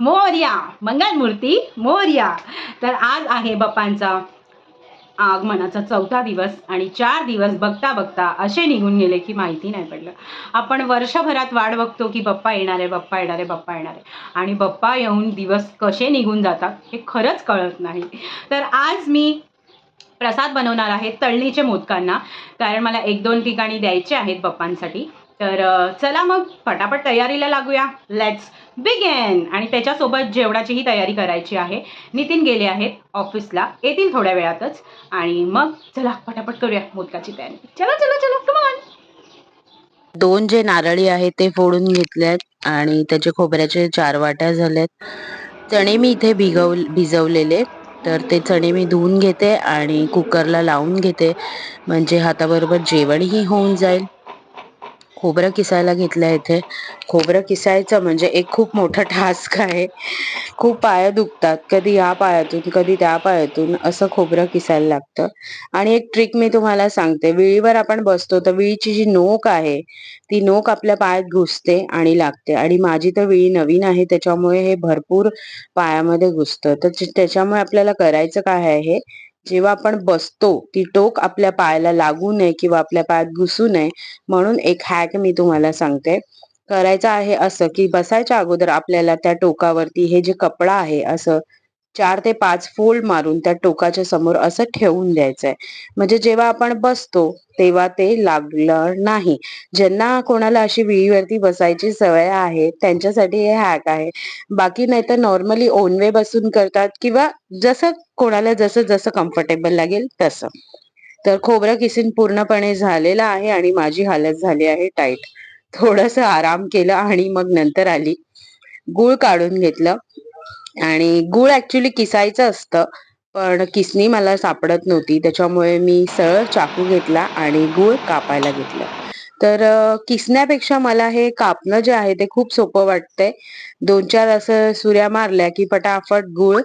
मोर्या मंगलमूर्ती मोर्या. तर आज आहे बाप्पांचा आगमनाचा चौथा दिवस आणि चार दिवस बघता बघता असे निघून गेले की माहिती नाही पडलं. आपण वर्षभरात वाट बघतो की बाप्पा येणार आहे बाप्पा येणार आहे बाप्पा येणार आहे. आणि बाप्पा येऊन दिवस कसे निघून जातात हे खरंच कळत नाही. तर आज मी प्रसाद बनवणार आहे तळणीचे मोदकांना. कारण मला एक दोन ठिकाणी द्यायचे आहेत बाप्पांसाठी. तर चला मग पटापट तयारीला लागूया. लेट्स बिगेन आणि त्याच्यासोबत जेवणाचीही तयारी करायची आहे. नितीन गेले आहेत ऑफिसला. येतील थोड्या वेळातच. आणि मग चला पटापट करूया मोदकाची तयारी. चला चला चला कमान दोन जे नारळी आहेत ते फोडून घेतल्यात आणि त्याचे खोबऱ्याचे चार वाट्या झाल्यात चणे मी इथे भिगव भिजवलेले. तर ते चणे मी धुवून घेते आणि कुकरला लावून घेते. म्हणजे हाताबरोबर जेवणही होऊन जाईल. खोबरं किसायला घेतलं इथे. खोबरं किसायचं म्हणजे एक खूप मोठा टास्क आहे. खूप पाय दुखतात. कधी या पायातून कधी त्या पायातून असं खोबरं किसायला लागतं. आणि एक ट्रिक मी तुम्हाला सांगते. विळीवर आपण बसतो तर विळीची जी नोक आहे ती नोक आपल्या पायात घुसते आणि लागते. आणि माझी तर विळी नवीन आहे त्याच्यामुळे हे भरपूर पायामध्ये घुसतं. तर त्याच्यामुळे आपल्याला करायचं काय आहे जेव्हा आपण बसतो ती टोक आपल्या पायाला लागू नये किंवा आपल्या पायात घुसू नये म्हणून एक हॅक मी तुम्हाला सांगते. करायचं आहे असं की बसायच्या अगोदर आपल्याला त्या टोकावरती हे जे कपडा आहे असं चार ते पाच फोल्ड मारून त्या टोकाच्या समोर असं ठेवून द्यायचंय. म्हणजे जेव्हा आपण बसतो तेव्हा ते लागलं नाही. ज्यांना कोणाला अशी विळीवरती बसायची सवय आहे त्यांच्यासाठी हे हॅक आहे. बाकी नाही तर नॉर्मली ओनवे बसून करतात किंवा जसं कोणाला जसं जसं कम्फर्टेबल लागेल तसं. तर खोबरं किसून पूर्णपणे झालेलं आहे आणि माझी हालत झाली आहे टाईट थोडस आराम केलं आणि मग नंतर आली. गुळ काढून घेतलं. आणि गुळ ऍक्च्युली किसायचं असतं पण किसनी मला सापडत नव्हती. त्याच्यामुळे मी सरळ चाकू घेतला आणि गुळ कापायला घेतलं. तर किसण्यापेक्षा मला हे कापणं जे आहे ते खूप सोपं वाटतंय. दोन चार असं सुऱ्या मारल्या की पटाफट गुळ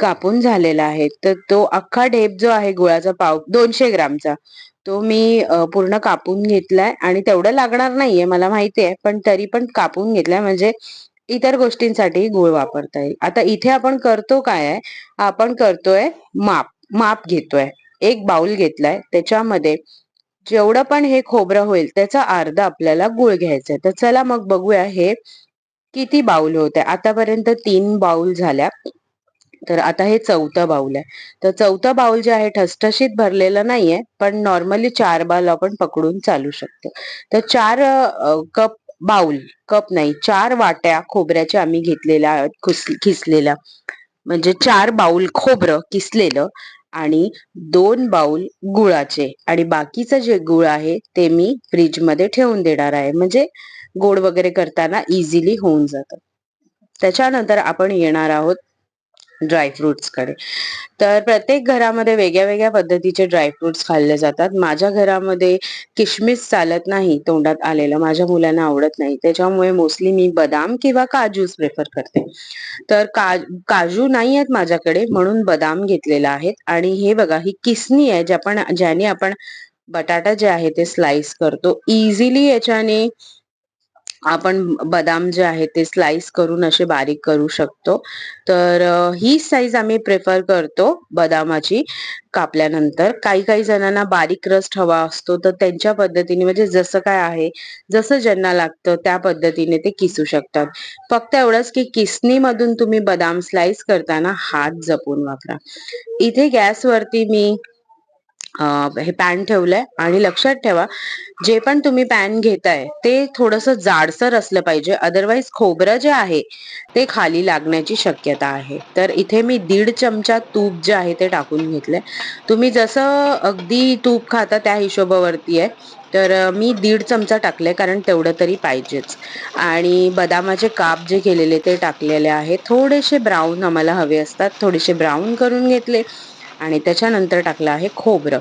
कापून झालेला आहे. तर तो अख्खा ढेप जो आहे गुळाचा पाव दोनशे ग्रामचा तो मी पूर्ण कापून घेतलाय. आणि तेवढं लागणार नाहीये मला माहिती आहे पण तरी पण कापून घेतलाय. म्हणजे इतर गोष्टींसाठी गुळ वापरता येईल. आता इथे आपण करतो काय आहे? आपण करतोय माप. माप घेतोय. एक बाउल घेतलाय. त्याच्यामध्ये जेवढं पण हे खोबरं होईल त्याचा अर्धा आपल्याला गुळ घ्यायचा तर चला मग बघूया हे किती बाउल होत आहे आतापर्यंत तीन बाउल झाल्या. तर आता हे चौथं बाउल आहे. तर चौथं बाउल जे आहे ठसठशीत भरलेलं नाहीये पण नॉर्मली चार बाउल आपण पकडून चालू शकतो. तर चार कप बाउल कप नाही चार वाट्या खोबऱ्याच्या आम्ही घेतलेल्या आहेत खिसलेल्या. म्हणजे चार बाउल खोबरं किसलेलं आणि दोन बाउल गुळाचे आणि बाकीचं जे गुळ आहे ते मी फ्रीजमध्ये ठेवून देणार आहे. म्हणजे गोड वगैरे करताना इझिली होऊन जातं. त्याच्यानंतर आपण येणार आहोत ड्रायफ्रुट्सकडे तर प्रत्येक घरामध्ये वेगळ्या वेगळ्या पद्धतीचे ड्रायफ्रुट्स खाल्ले जातात. माझ्या घरामध्ये किशमिश चालत नाही तोंडात आलेलं. माझ्या मुलांना आवडत नाही. त्याच्यामुळे मोस्टली मी बदाम किंवा काजूच प्रेफर करते. तर का काजू नाही आहेत माझ्याकडे म्हणून बदाम घेतलेला आहेत. आणि हे बघा ही किसनी आहे ज्या आपण ज्याने आपण बटाटा जे आहे ते स्लाइस करतो. इझिली याच्याने आपण बदाम जे आहे ते स्लाइस करून असे बारीक करू शकतो. तर ही साईज आम्ही प्रेफर करतो बदामाची कापल्यानंतर. काही काही जणांना बारीक रस्ट हवा असतो तर त्यांच्या पद्धतीने म्हणजे जसं काय आहे जसं ज्यांना लागतं त्या पद्धतीने ते किसू शकतात. फक्त एवढंच की किसनीमधून तुम्ही बदाम स्लाइस करताना हात जपून वापरा. इथे गॅसवरती मी हे पॅन ठेवलंय आणि लक्षात ठेवा जे पण तुम्ही पॅन घेताय ते थोडस जाडसर असलं पाहिजे. अदरवाईज खोबरं जे आहे ते खाली लागण्याची शक्यता आहे. तर इथे मी दीड चमचा तूप जे आहे ते टाकून घेतलंय. तुम्ही जसं अगदी तूप खाता त्या हिशोबावरती आहे. तर मी दीड चमचा टाकले कारण तेवढं तरी पाहिजेच. आणि बदामाचे काप जे केलेले ते टाकलेले आहे. थोडेसे ब्राऊन आम्हाला हवे असतात. थोडेसे ब्राऊन करून घेतले. आणि त्याच्यानंतर टाकलं आहे खोबरं.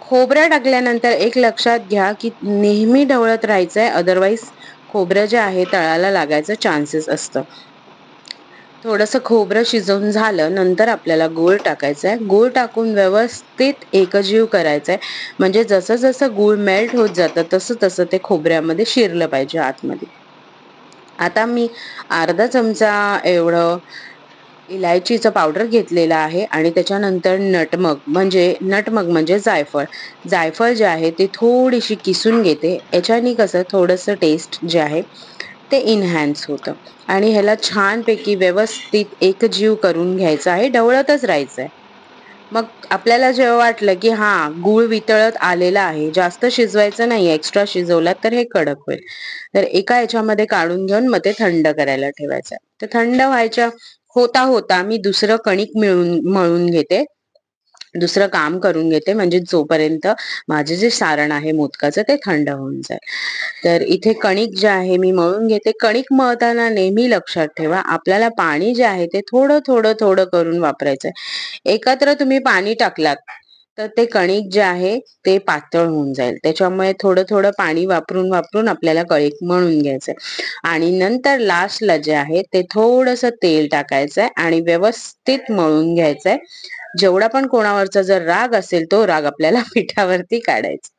खोबरं टाकल्यानंतर एक लक्षात घ्या की नेहमी ढवळत राहायचं आहे अदरवाईज खोबरं जे आहे तळाला लागायचं चान्सेस असतं. थोडंसं खोबरं शिजवून झालं नंतर आपल्याला गूळ टाकायचा आहे गूळ टाकून व्यवस्थित एकजीव करायचा आहे म्हणजे जसं जसं गूळ मेल्ट होत जातं तसं तसं ते खोबऱ्यामध्ये शिरलं पाहिजे आतमध्ये. आता मी अर्धा चमचा एवढं इलायचीचं पावडर घेतलेलं आहे आणि त्याच्यानंतर नटमग म्हणजे नटमग म्हणजे जायफळ. जायफळ जे आहे ते थोडीशी किसून घेते. याच्याने कसं थोडंसं टेस्ट जे आहे ते इन्हॅन्स होतं. आणि ह्याला छानपैकी व्यवस्थित एकजीव करून घ्यायचं आहे. ढवळतच राहायचं आहे मग आपल्याला जेव्हा वाटलं की हा गूळ वितळत आलेला आहे जास्त शिजवायचं नाही एक्स्ट्रा शिजवला तर हे कडक होईल. तर एका याच्यामध्ये काढून घेऊन मग ते थंड करायला ठेवायचं. तर थंड व्हायच्या होता होता. मी दुसरं कणिक मिळून मळून घेते. दुसरं काम करून घेते. म्हणजे जोपर्यंत माझे जे सारण आहे मोदकाचं ते थंड होऊन जाईल. तर इथे कणिक जे आहे मी मळून घेते. कणिक मळताना नेहमी लक्षात ठेवा आपल्याला पाणी जे आहे ते थोडं थोडं थोडं करून वापरायचं एकत्र तुम्ही पाणी टाकलात तर ते कणिक जे आहे ते पातळ होऊन जाईल. त्याच्यामुळे थोडं थोडं पाणी वापरून वापरून आपल्याला कणिक मळून घ्यायचंय. आणि नंतर लास्टला जे आहे ते थोडस तेल टाकायचंय आणि व्यवस्थित मळून घ्यायचंय. जेवढा पण कोणावरचा जर राग असेल तो राग आपल्याला पिठावरती काढायचा.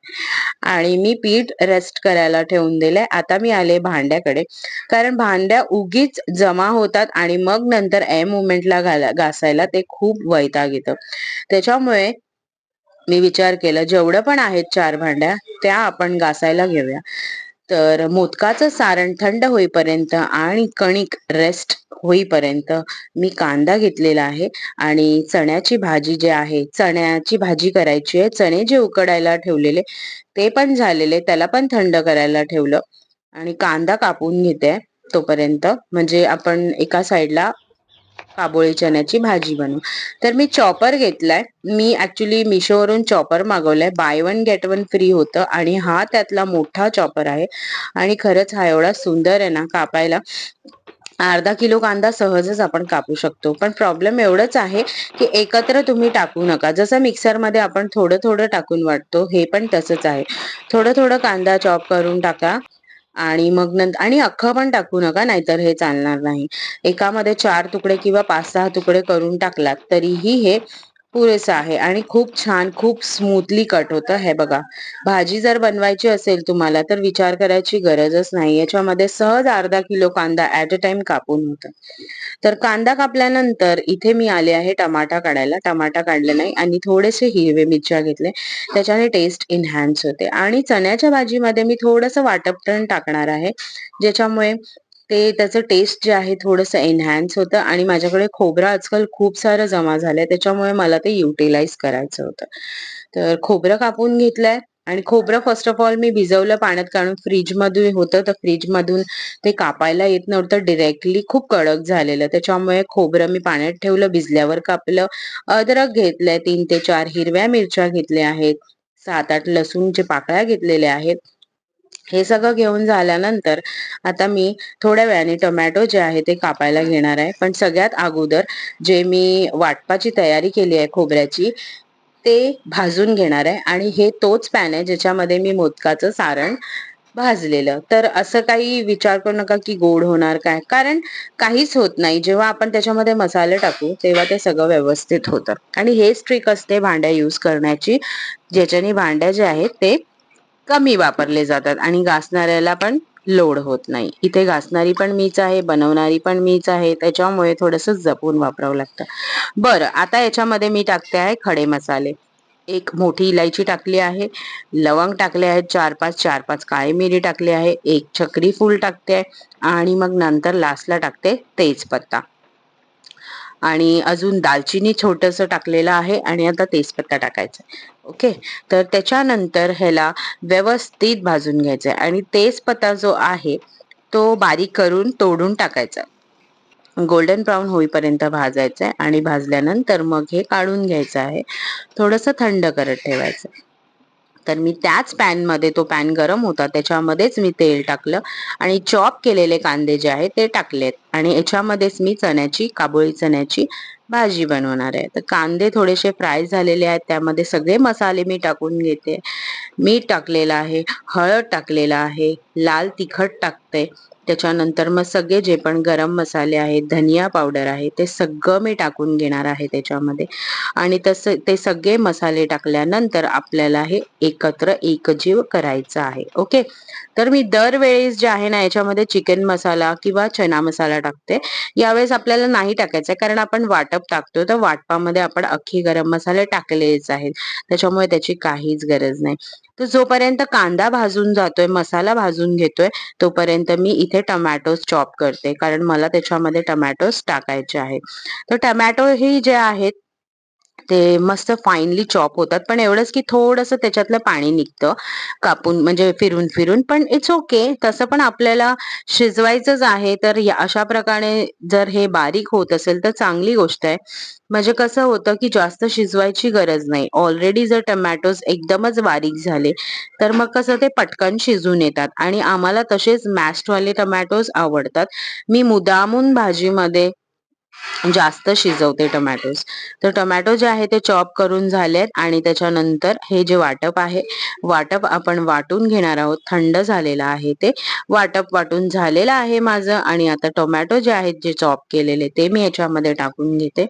आणि मी पीठ रेस्ट करायला ठेवून दिलंय. आता मी आले भांड्याकडे. कारण भांड्या उगीच जमा होतात आणि मग नंतर ए मुवमेंटला घाला घासायला ते खूप वैताग येतं. त्याच्यामुळे मी विचार केला जेवढं पण आहेत चार भांड्या त्या आपण घासायला घेऊया. तर मोदकाचं सारण थंड होईपर्यंत आणि कणिक रेस्ट होईपर्यंत मी कांदा घेतलेला आहे आणि चण्याची भाजी जी आहे चण्याची भाजी करायची आहे. चणे जे उकडायला ठेवलेले ते पण झालेले त्याला पण थंड करायला ठेवलं आणि कांदा कापून घेते तोपर्यंत. म्हणजे आपण एका साईडला काबोळी चण्याची भाजी बनवू. तर मी चॉपर घेतलाय. मी ऍक्च्युली मिशोवरून chopper मागवलाय. Buy one get one free होतं आणि हा त्यातला मोठा चॉपर आहे. आणि खरंच हा एवढा सुंदर आहे ना कापायला. अर्धा किलो कांदा सहजच आपण कापू शकतो. पण प्रॉब्लेम एवढंच आहे की एकत्र तुम्ही टाकू नका. जसं मिक्सरमध्ये आपण थोडं थोडं टाकून वाटतो हे पण तसंच आहे. थोडं थोडं कांदा चॉप करून टाका. आणि मग नंतर आणि अख्खं पण टाकू नका नाहीतर हे चालणार नाही. एकामध्ये चार तुकडे किंवा पाच सहा तुकडे करून टाकलात तरीही हे पुरेसं आहे आणि खूप छान खूप स्मूथली कट होतं हे बघा. भाजी जर बनवायची असेल तुम्हाला तर विचार करायची गरजच नाही. याच्यामध्ये सहज अर्धा किलो कांदा ऍट अ टाइम कापून होतं. तर कांदा कापल्यानंतर इथे मी आले आहे टमाटा काढायला. टमाटा काढले नाही आणि थोडेसे हिरवे मिरच्या घेतले. त्याच्याने टेस्ट इन्हॅन्स होते. आणि चण्याच्या भाजीमध्ये मी थोडंसं वाटपटण टाकणार आहे. ज्याच्यामुळे ते त्याचं टेस्ट जे आहे थोडंसं एनहॅन्स होतं आणि माझ्याकडे खोबरं आजकाल खूप सारं जमा झालंय त्याच्यामुळे मला ते युटिलाइज करायचं होतं. तर खोबरं कापून घेतलंय आणि खोबरं फर्स्ट ऑफ ऑल मी भिजवलं पाण्यात काढून फ्रीज होतं तर फ्रीज मधून ते कापायला येत नव्हतं डिरेक्टली खूप कडक झालेलं. त्याच्यामुळे खोबरं मी पाण्यात ठेवलं भिजल्यावर कापलं. अद्रक घेतलंय तीन ते चार हिरव्या मिरच्या घेतल्या आहेत. सात आठ लसूणचे पाकळ्या घेतलेल्या आहेत. हे सगळं घेऊन झाल्यानंतर आता मी थोड्या वेळाने टोमॅटो जे आहे ते कापायला घेणार आहे. पण सगळ्यात अगोदर जे मी वाटपाची तयारी केली आहे खोबऱ्याची ते भाजून घेणार आहे. आणि हे तोच पॅन आहे ज्याच्यामध्ये मी मोदकाचं सारण भाजलेलं. तर असं काही विचार करू नका की गोड होणार काय. कारण काहीच होत नाही. जेव्हा आपण त्याच्यामध्ये मसाले टाकू तेव्हा ते सगळं व्यवस्थित होतं. आणि हेच ट्रिक असते भांड्या यूज करण्याची. ज्याच्याने भांड्या जे आहेत ते कमी वापरले जातात आणि घासणाऱ्याला पण लोड होत नाही. इथे घासणारी पण मीच आहे बनवणारी पण मीच आहे त्याच्यामुळे थोडस जपून वापरावं लागतं. बरं आता याच्यामध्ये मी टाकते आहे खडे मसाले. एक मोठी इलायची टाकली आहे लवंग टाकले आहेत चार पाच चार पाच काळी मिरी टाकली आहे एक चक्री फूल टाकते आणि मग नंतर लास्टला टाकते तेजपत्ता. आणि अजून दालचिनी छोटंसं टाकलेलं आहे आणि आता तेजपत्ता टाकायचा ओके तर त्याच्यानंतर ह्याला व्यवस्थित भाजून घ्यायचं आहे आणि तेजपत्ता जो आहे तो बारीक करून तोडून टाकायचा. गोल्डन ब्राऊन होईपर्यंत भाजायचं आहे आणि भाजल्यानंतर मग हे काढून घ्यायचं आहे. थोडंसं थंड करत ठेवायचं तर मी त्याच पॅनमध्ये तो पॅन गरम होता. त्याच्यामध्येच मी तेल टाकलं आणि चॉप केलेले कांदे जे आहेत ते टाकलेत. आणि याच्यामध्येच मी चण्याची काबोळी चण्याची भाजी बनवणार आहे. तर कांदे थोडेसे फ्राय झालेले आहेत. त्यामध्ये सगळे मसाले मी टाकून घेते. मीठ टाकलेलं आहे हळद टाकलेलं आहे लाल तिखट टाकते. त्याच्यानंतर मग सगळे जे पण गरम मसाले आहेत धनिया पावडर आहे ते सगळं मी टाकून घेणार आहे त्याच्यामध्ये. आणि तसं ते सगळे मसाले टाकल्यानंतर आपल्याला हे एकत्र एकजीव करायचं आहे. ओके? तर मी दरवेळेस जे आहे ना याच्यामध्ये चिकन मसाला किंवा चना मसाला टाकते. यावेळेस आपल्याला नाही टाकायचं कारण आपण वाटप टाकतो. तर वाटपामध्ये आपण अख्खी गरम मसाले टाकलेच आहेत. त्याच्यामुळे त्याची काहीच गरज नाही. तर जोपर्यंत कांदा भाजून जातोय मसाला भाजून घेतोय तोपर्यंत मी इथे टमॅटोज चॉप करते. कारण मला त्याच्यामध्ये टमॅटोज टाकायचे आहेत. तर टमॅटो ही जे आहेत ते मस्त फाईनली चॉप होतात. पण एवढंच की थोडंसं त्याच्यातलं पाणी निघतं कापून म्हणजे फिरून फिरून. पण इट्स ओके तसं पण आपल्याला शिजवायचंच आहे. तर या- अशा प्रकारे जर हे बारीक होत असेल तर चांगली गोष्ट आहे. म्हणजे कसं होतं की जास्त शिजवायची गरज नाही. ऑलरेडी जर टमॅटोज एकदमच बारीक झाले तर मग कसं ते पटकन शिजून येतात. आणि आम्हाला तसेच मॅस्टवाले टमॅटोज आवडतात. मी मुदामून भाजीमध्ये जास्त शिजवते टमॅटोज तर टोमॅटो जे आहे ते चॉप करून झालेत आणि त्याच्यानंतर हे जे वाटप आहे वाटप आपण वाटून घेणार आहोत. थंड झालेलं आहे ते. वाटप वाटून झालेलं आहे माझं आणि आता टोमॅटो जे आहेत जे चॉप केलेले ते मी याच्यामध्ये टाकून घेते.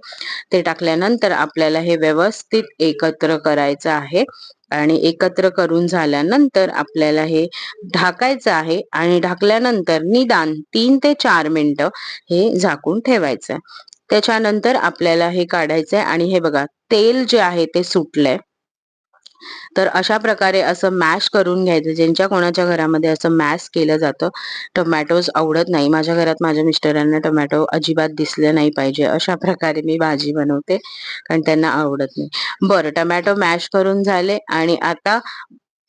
ते टाकल्यानंतर आपल्याला हे व्यवस्थित एकत्र करायचं आहे. आणि एकत्र करून झाल्यानंतर आपल्याला हे ढाकायचं आहे आणि ढाकल्यानंतर निदान तीन ते चार मिनिटं हे झाकून ठेवायचं आहे त्याच्यानंतर आपल्याला हे काढायचंय आणि हे बघा तेल जे आहे ते सुटलंय. तर अशा प्रकारे असं मॅश करून घ्यायचं. ज्यांच्या कोणाच्या घरामध्ये असं मॅश केलं जातं टोमॅटोज आवडत नाही. माझ्या घरात माझ्या मिस्टरांना टोमॅटो अजिबात दिसले नाही पाहिजे. अशा प्रकारे मी भाजी बनवते कारण त्यांना आवडत नाही. बरं टोमॅटो मॅश करून झाले आणि आता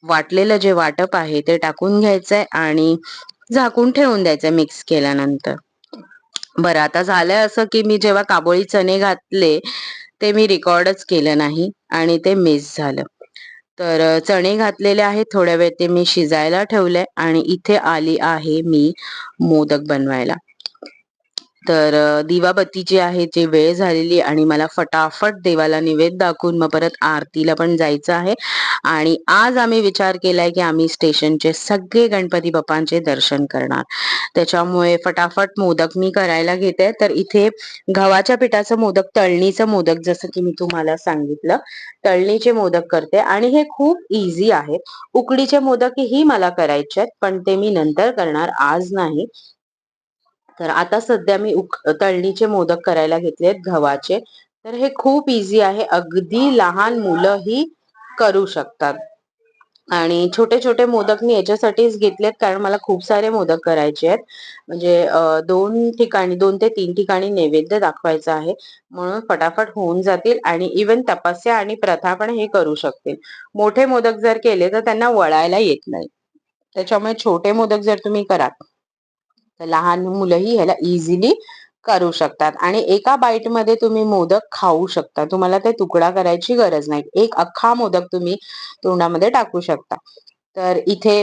वाटलेलं जे वाटप आहे ते टाकून घ्यायचंय आणि झाकून ठेवून द्यायचं मिक्स केल्यानंतर. बरं आता झालंय असं की मी जेव्हा काबोळी चणे घातले ते मी रेकॉर्डच केलं नाही आणि ते मिस झालं. तर चणे घातलेले आहेत. थोड्या वेळ ते मी शिजायला ठेवलंय आणि इथे आली आहे मी मोदक बनवायला. तर अ, दिवाबत्तीची आहे जी वेळ झालेली आणि मला फटाफट देवाला निवेद दाखवून मग परत आरतीला पण जायचं आहे. आणि आज आम्ही विचार केलाय की आम्ही स्टेशनचे सगळे गणपती बाप्पांचे दर्शन करणार. त्याच्यामुळे फटाफट मोदक मी करायला घेते. तर इथे गव्हाच्या पिठाचं मोदक तळणीचं मोदक जसं की मी तुम्हाला सांगितलं तळणीचे मोदक करते. आणि हे खूप इझी आहेत. उकडीचे मोदकही मला करायचे आहेत पण ते मी नंतर करणार. आज नाही. तर आता सध्या मी उक तळणीचे मोदक करायला घेतलेत गव्हाचे. तर हे खूप इझी आहे. अगदी लहान मुलंही करू शकतात. आणि छोटे छोटे मोदक मी याच्यासाठीच घेतलेत कारण मला खूप सारे मोदक करायचे आहेत. म्हणजे दोन ठिकाणी दोन ते तीन ठिकाणी नैवेद्य दाखवायचा आहे. म्हणून फटाफट होऊन जातील आणि इवन तपस्या आणि प्रथा पण हे करू शकतील. मोठे मोदक जर केले तर त्यांना वळायला येत नाही. त्याच्यामुळे छोटे मोदक जर तुम्ही कराल तर लहान मुलंही ह्याला इझिली करू शकतात. आणि एका बाईटमध्ये तुम्ही मोदक खाऊ शकता. तुम्हाला ते तुकडा करायची गरज नाही. एक अख्खा मोदक तुम्ही तोंडामध्ये टाकू शकता. तर इथे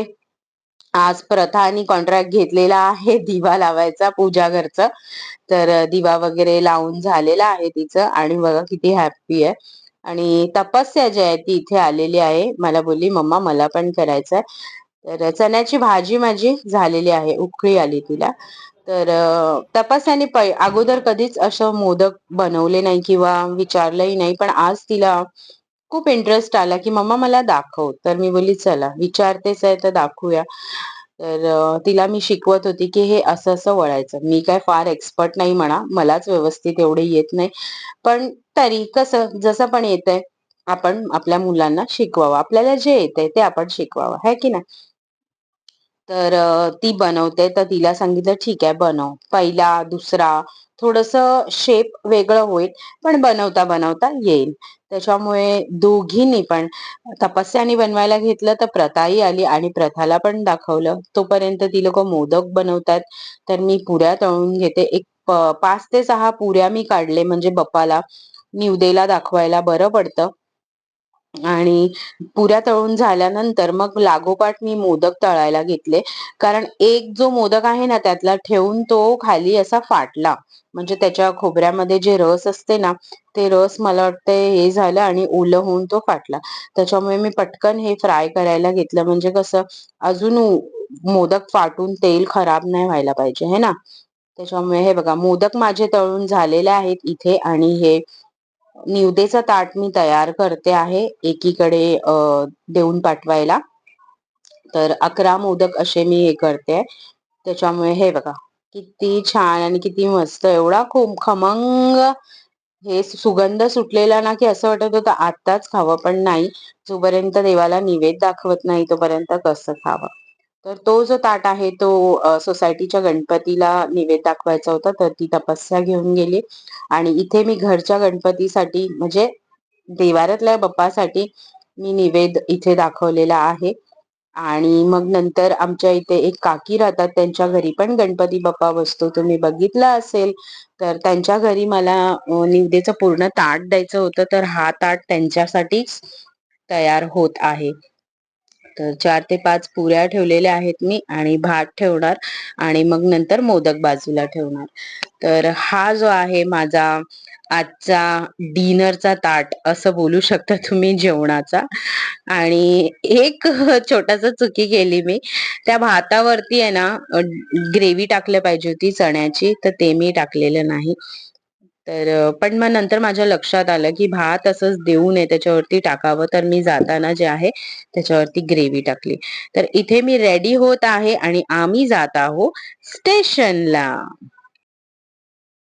आज प्रथा आणि कॉन्ट्रॅक्ट घेतलेला आहे. दिवा लावायचा पूजा घरचं. तर दिवा वगैरे लावून झालेला आहे तिचं. आणि बघा किती हॅप्पी आहे. आणि तपस्या जी आहे ती इथे आलेली आहे. मला बोलली मम्मा मला पण करायचंय. तर चण्याची भाजी माझी झालेली आहे उकळी आली तिला. तर तपासाने अगोदर कधीच असं मोदक बनवले नाही किंवा विचारलंही नाही पण आज तिला खूप इंटरेस्ट आला की मम्मा मला दाखव. तर मी बोलली चला विचारतेच आहे तर दाखवूया. तर तिला मी शिकवत होती की हे असं असं वळायचं. मी काय फार एक्सपर्ट नाही म्हणा मलाच व्यवस्थित एवढे येत नाही. पण तरी कसं जसं पण येतंय आपण आपल्या मुलांना शिकवावं. आपल्याला जे येतंय ते आपण शिकवावं. है की नाही? तर ती बनवते. तर तिला सांगितलं ठीक आहे बनव. पहिला दुसरा. थोडस शेप वेगळं होईल पण बनवता बनवता येईल. त्याच्यामुळे दोघींनी पण तपस्याने बनवायला घेतलं तर प्रथाही आली आणि प्रथाला पण दाखवलं. तोपर्यंत ती लोक मोदक बनवतात. तर मी पुऱ्या तळून घेते. एक पाच ते सहा पुऱ्या मी काढले म्हणजे बप्पाला. निवदेला दाखवायला बरं पडतं. आणि पुऱ्या तळून झाल्यानंतर मग लागोपाठ मी मोदक तळायला घेतले. कारण एक जो मोदक आहे ना त्यातला ठेवून तो खाली असा फाटला. म्हणजे त्याच्या खोबऱ्यामध्ये जे रस असते ना ते रस मला वाटते हे झालं आणि ओलं होऊन तो फाटला. त्याच्यामुळे मी पटकन हे फ्राय करायला घेतलं. म्हणजे कसं अजून मोदक फाटून तेल खराब नाही व्हायला पाहिजे है ना? त्याच्यामुळे हे बघा मोदक माझे तळून झालेले आहेत इथे आणि हे निवदेचं ताट मी तयार करते आहे एकीकडे देऊन पाठवायला. तर अकरा मोदक असे मी हे करते. त्याच्यामुळे हे बघा किती छान आणि किती मस्त एवढा खूप खमंग हे सुगंध सुटलेला ना की असं वाटत होतं आत्ताच खावं पण नाही. जोपर्यंत देवाला निवेद दाखवत नाही तोपर्यंत कसं खावं? तर तो जो ताट आहे तो सोसायटीच्या गणपतीला निवेद दाखवायचा होता तर ती तपस्या घेऊन गेली. आणि इथे मी घरच्या गणपतीसाठी म्हणजे देवारातल्या बाप्पासाठी मी निवेद इथे दाखवलेला आहे. आणि मग नंतर आमच्या इथे एक काकी राहतात त्यांच्या घरी पण गणपती बाप्पा बसतो. तुम्ही बघितला असेल तर त्यांच्या घरी मला निवदेचं पूर्ण ताट द्यायचं होतं. तर हा ताट त्यांच्यासाठीच तयार होत आहे. तर चार ते पाच पुऱ्या ठेवलेल्या आहेत मी आणि भात ठेवणार आणि मग नंतर मोदक बाजूला ठेवणार. तर हा जो आहे माझा आजचा डिनरचा ताट असं बोलू शकता तुम्ही जेवणाचा. आणि एक छोटासा चुकी केली मी. त्या भातावरती आहे ना ग्रेव्ही टाकलं पाहिजे होती चण्याची तर ते मी टाकलेलं नाही. तर पण मग नंतर माझ्या लक्षात आलं की भात असंच देऊ नये त्याच्यावरती टाकावं. तर मी जाताना जे आहे त्याच्यावरती ग्रेव्ही टाकली. तर इथे मी रेडी होत आहे आणि आम्ही जात आहोत स्टेशनला.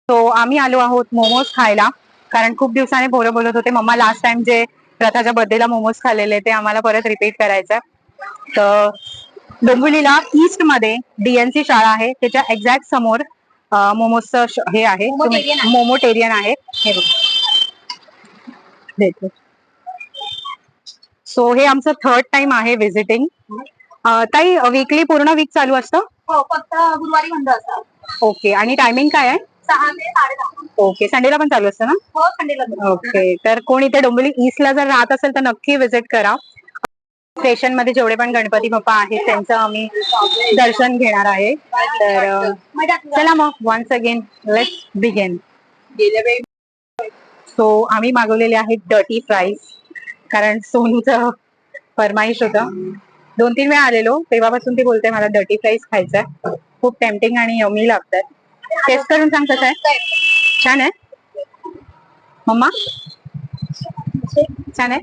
सो आम्ही आलो आहोत मोमोज खायला. कारण खूप दिवसाने पोरं बोलत होते मम्मा लास्ट टाइम जे प्रथाच्या बर्थडेला मोमोज खाल्लेले ते आम्हाला परत रिपीट करायचं. तर डोंबिवलीला ईस्टमध्ये डीएनसी शाळा आहे त्याच्या एक्झॅक्ट समोर मोमोजचं हे आहे. मोमोटेरियन आहे. हे बघ. सो हे आमचं थर्ड टाइम आहे व्हिजिटिंग ताई वीकली पूर्ण वीक चालू असतं? हो फक्त गुरुवारी बंद असतात ओके आणि टायमिंग काय आहे? ओके संडेला पण चालू असतं ना? हो. ओके तर कोण इथे डोंबिवली ईस्टला जर राहत असेल तर नक्की विजिट करा. स्टेशनमध्ये जेवढे पण गणपती बाप्पा आहेत त्यांचं आम्ही दर्शन घेणार आहे. तर चला मग once again let's begin so आम्ही मागवलेले आहेत डर्टी फ्राईज कारण सोनूचं फरमाईश होतं. दोन तीन वेळा आलेलो तेव्हापासून ती बोलते मला डर्टी फ्राईज खायचं खूप टेम्पटिंग आणि यमी लागतात. टेस्ट करून सांग कसं आहे. छान आहे? मम्मा? छान आहे?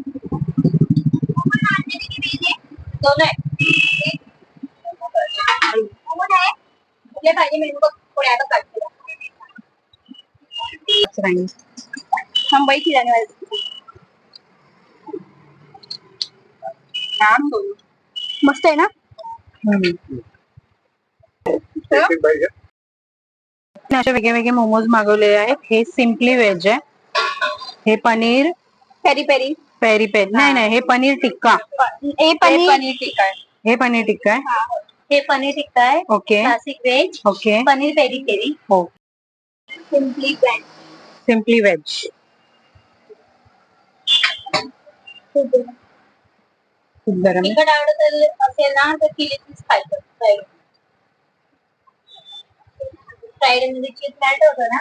काढते. मुंबईची जानेवारी छान मस्त आहे ना मोमोज मागवलेले आहेत. हे आहे. हे paneer. Peri peri peri peri नाही नाही हे पनीर टिक्का। हे पनीर पनीर टिक्का आहे हे पनीर टिक्का आहे हे पनीर टिक्का आहे okay. Classic veg okay. Paneer peri peri. हो। सिम्पली ब्रँड सिम्पली व्हेज खूप गरम आहे. तिखट आवडत असेल ना तर चिली चीज़ खायचं फ्राईड फ्राईड चीज़ मॅट होतं ना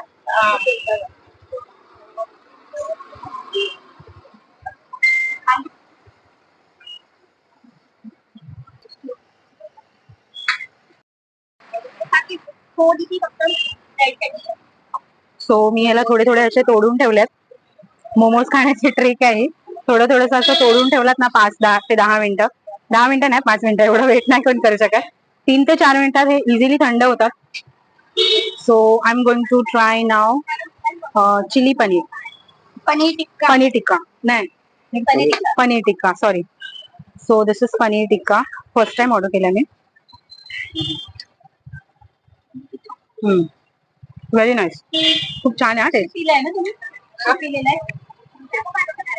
सो मी याला थोडे थोडे असे तोडून ठेवलेत मोमोज खाण्याची ट्रिक आहे. थोडं थोडस असं तोडून ठेवलात ना पाच दहा ते दहा मिनिटं. दहा मिनिटं नाही पाच मिनिटं एवढं वेट नाही कोण करू शकत. तीन ते चार मिनिटात हे इझिली थंड होतात. So I am going to try now chilli paneer. Paneer tikka. Paneer tikka. नाही. Paneer tikka. Paneer tikka sorry so this is paneer tikka. First time order केला मी. व्हेरी नाईस खूप छान आहे. हा. पिलाय ना तुम्ही? हा. पिलेला आहे.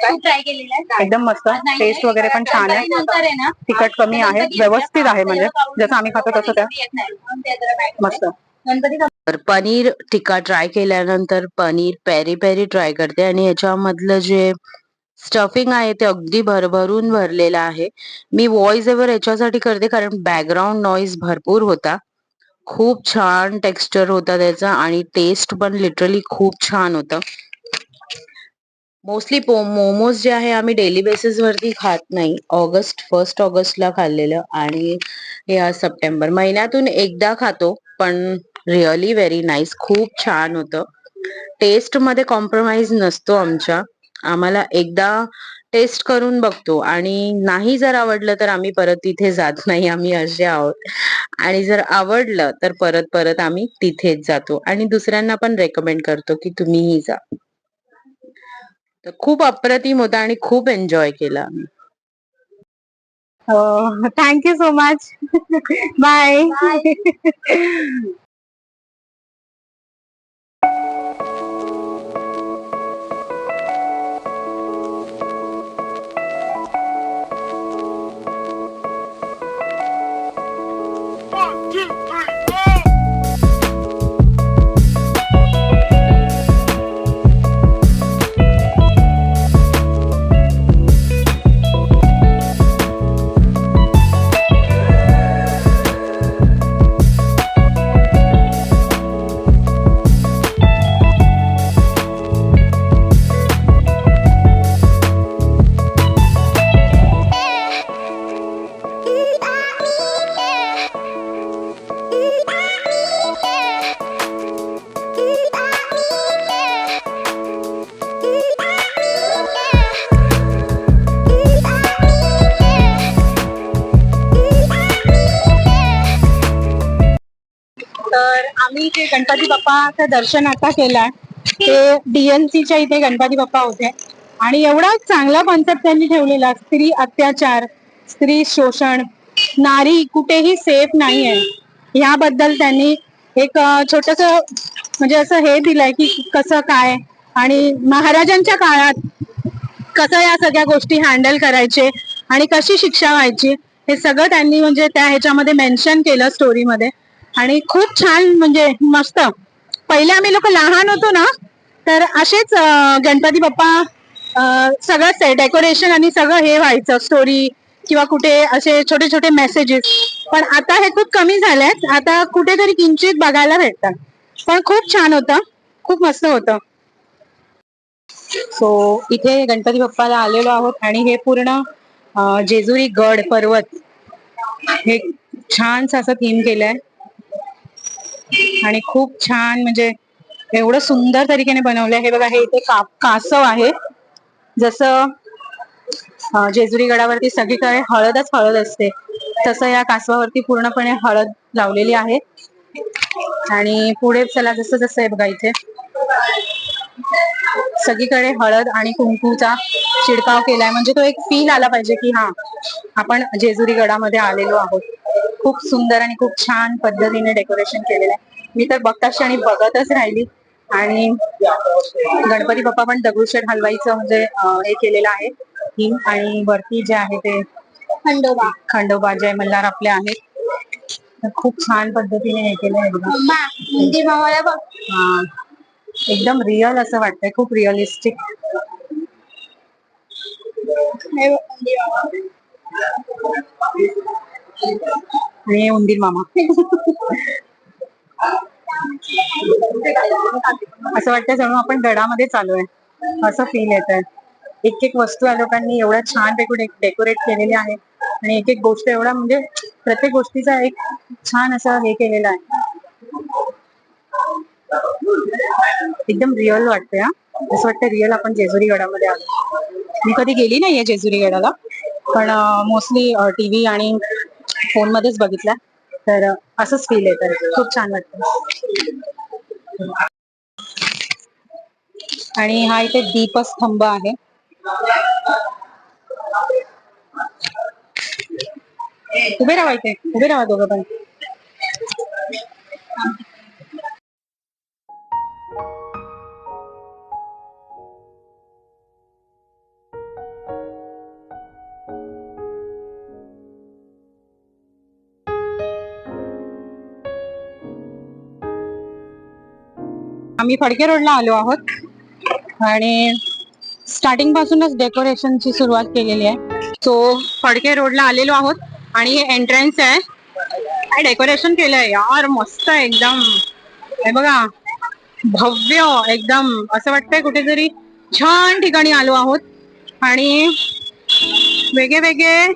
खूप ट्राय केलेला आहे. एकदम मस्त. टेस्ट वगैरे पण छान आहे. नंतर आहे ना. तिखट कमी आहे. व्यवस्थित आहे म्हणजे. जसं आम्ही खातो तसं त्या. मस्त. तर पनीर टिक्का ट्राय केल्यानंतर पनीर पेरी पेरी ट्राय करते. आणि याच्यामधलं जे स्टफिंग आहे ते अगदी भरभरून भरलेलं आहे. मी व्हॉइस एव्हर याच्यासाठी करते कारण बॅकग्राऊंड नॉईज भरपूर होता. खूप छान टेक्स्चर होता त्याचा आणि टेस्ट पण लिटरली खूप छान होतं. मोस्टली मोमोज जे आहे आम्ही डेली बेसिस वरती खात नाही. ऑगस्ट फर्स्ट ऑगस्टला खाल्लेलं आणि या सप्टेंबर महिन्यातून एकदा खातो पण रिअली व्हेरी नाईस खूप छान होतं. टेस्टमध्ये कॉम्प्रोमाइज नसतो आमच्या. आम्हाला एकदा टेस्ट करून बघतो आणि नाही जर आवडलं तर आम्ही परत तिथे जात नाही. आम्ही असे आहोत. आणि जर आवडलं तर परत परत आम्ही तिथेच जातो. आणि दुसऱ्यांना पण रेकमेंड करतो की तुम्हीही जा. तर खूप अप्रतिम होता आणि खूप एन्जॉय केला आम्ही. हो thank you so much bye Ganpati बाप्पाचं दर्शन आता केलाय. ते डीएनसीच्या इथे गणपती बाप्पा होते. आणि एवढा चांगला कॉन्सेप्ट त्यांनी ठेवलेला स्त्री अत्याचार स्त्री शोषण नारी कुठेही सेफ नाही आहे याबद्दल त्यांनी एक छोटस म्हणजे असं हे दिलंय की कसं काय आणि महाराजांच्या काळात कसं या सगळ्या गोष्टी हँडल करायचे आणि कशी शिक्षा व्हायची हे सगळं त्यांनी म्हणजे त्या ह्याच्यामध्ये मेन्शन केलं स्टोरीमध्ये आणि खूप छान म्हणजे मस्त. पहिले आम्ही लोक लहान होतो ना तर असेच गणपती बाप्पा सगळंच सगळं डेकोरेशन आणि सगळं हे व्हायचं स्टोरी किंवा कुठे असे छोटे छोटे मेसेजेस पण आता हे खूप कमी झालेत आता कुठेतरी किंचित बघायला भेटतात पण खूप छान होतं खूप मस्त होतं. सो इथे गणपती बाप्पाला आलेलो आहोत आणि हे पूर्ण जेजुरी गड पर्वत. हे छानसं असं थीम केलंय. आणि खूप छान म्हणजे एवढं सुंदर तरीकेने बनवलंय. हे बघा हे इथे का कासव आहे. जसं जेजुरी गडावरती सगळीकडे हळदच हळद असते. तसं या कासवावरती पूर्णपणे हळद लावलेली आहे. आणि पुढे चला जसं जसं आहे बघा इथे. सगळीकडे हळद आणि कुंकूचा शिडकाव केलाय. म्हणजे तो एक फील आला पाहिजे की हा आपण जेजुरी गडामध्ये आलेलो आहोत. खूप सुंदर आणि खूप छान पद्धतीने डेकोरेशन केलेलं आहे. मी तर बघताच आणि बघतच राहिली. आणि गणपती बाप्पा पण दगडूशेठ हलवाईचं म्हणजे हे केलेलं आहे. थीम आणि वरती जे आहे ते खंडोबा. खंडोबा जय मल्हार आपले आहेत. खूप छान पद्धतीने हे केलं आहे हा. एकदम रिअल असं वाटतंय. खूप रिअलिस्टिक आणि उंदीर मामा असं वाटतं जणू आपण गडामध्ये चालू आहे असं फील येत आहे एक एक वस्तू या लोकांनी एवढ्या छान डेकोरेट केलेली आहे. आणि एक एक गोष्ट एवढा म्हणजे प्रत्येक गोष्टीचा एक छान असं हे केलेला आहे. एकदम रिअल वाटतंय हा. असं वाटतं रिअल आपण जेजुरी गडामध्ये आलो. मी कधी गेली नाहीये जेजुरी गडाला. पण मोस्टली टीव्ही आणि फोन मध्येच बघितलं तर असंच फील येतं खूप छान वाटतं आणि हा इथे दीपस्तंभ आहे. उभे राहा इथे. उभे राहा दोघं पण. आम्ही फडके रोडला आलो आहोत. आणि स्टार्टिंग पासूनच डेकोरेशनची सुरुवात केलेली आहे. सो फडके रोडला आलेलो आहोत आणि हे एंट्रन्स आहे. काय डेकोरेशन केलंय? यार मस्त आहे एकदम. हे बघा. भव्य एकदम. असं वाटतंय कुठेतरी छान ठिकाणी आलो आहोत. आणि वेगळे वेगळे.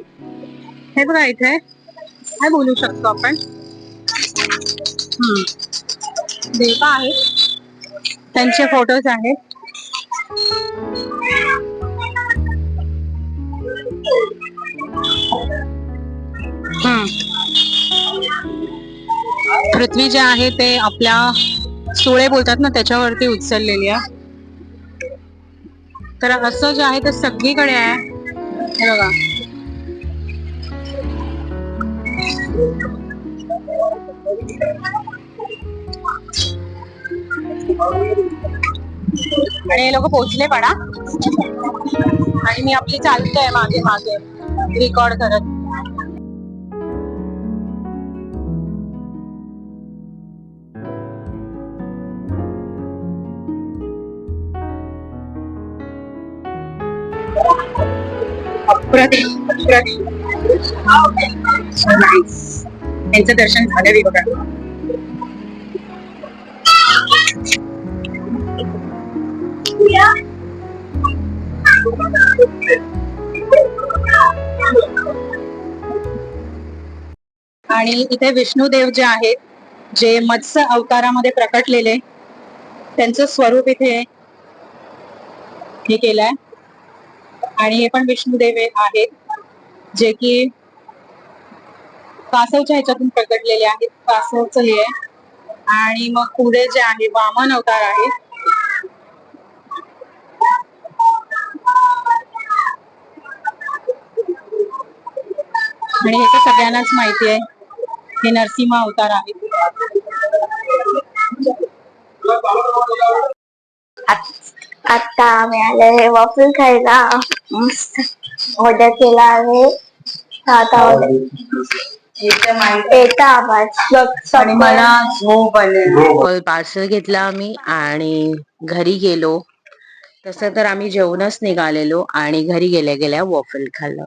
हे बघा इथे. काय बोलू शकतो आपण? हम्म. देवता आहे त्यांचे फोटोज आहेत. पृथ्वी जे आहे ते आपल्या सुळे बोलतात ना त्याच्यावरती उचललेली आहे. तर असं जे आहे ते सगळीकडे आहे. हे बघा. आणि हे लोक पोहोचले पडा आणि मी आपली चालते मागे मागे. रेकॉर्ड करत. अप्रतिम अप्रतिम So nice. यांचं दर्शन झालं बघा. आणि इथे विष्णुदेव जे आहेत जे मत्स्य अवतारामध्ये प्रकटलेले त्यांचं स्वरूप इथे हे केलंय. आणि हे पण विष्णुदेव आहेत जे की कासवच्या ह्याच्यातून प्रकटलेले आहेत. कासवचं हे आहे. आणि मग पुढे जे आहे वामन अवतार आहेत आणि हे तर सगळ्यांनाच माहिती आहे. हे नरसिंह अवतार आहे आता आम्ही आले वॉफल खायला. मस्त ऑर्डर केला आहे. आता आणि मला झोप आले पार्सल घेतला आम्ही आणि घरी गेलो. तसं तर आम्ही जेवणच निघालेलो आणि घरी गेल्या गेल्या वॉफल खाल्लं.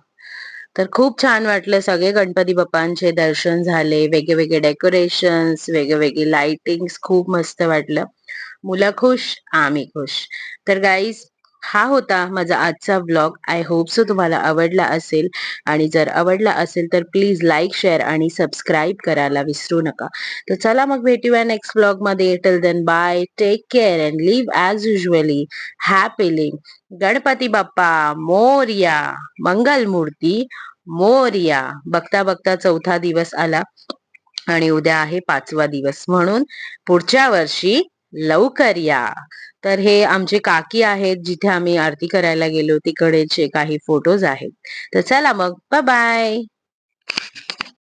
तर खूप छान वाटलं सगळे गणपती बाप्पांचे दर्शन झाले वेगळे वेगळे डेकोरेशन्स वेगळे वेगळे लाइटिंग खूप मस्त वाटलं. मुलं खुश आम्ही खुश. तर गाईज हा होता माझा आजचा ब्लॉग आय होप सो तुम्हाला आवडला असेल. आणि जर आवडला असेल तर प्लीज लाईक शेअर आणि सबस्क्राईब करायला विसरू नका. तर चला मग भेटूया नेक्स्ट ब्लॉगमध्ये. Till then bye take care and live as usually happily Ganpati Bappa Morya मंगल मूर्ती मोर्या. बघता बघता चौथा दिवस आला आणि उद्या आहे पाचवा दिवस. म्हणून पुढच्या वर्षी लवकर या. तर हे आमचे काकी आहेत जिथे आम्ही आरती करायला गेलो तिकडेचे काही फोटोज आहेत. तर चला मग बाय बाय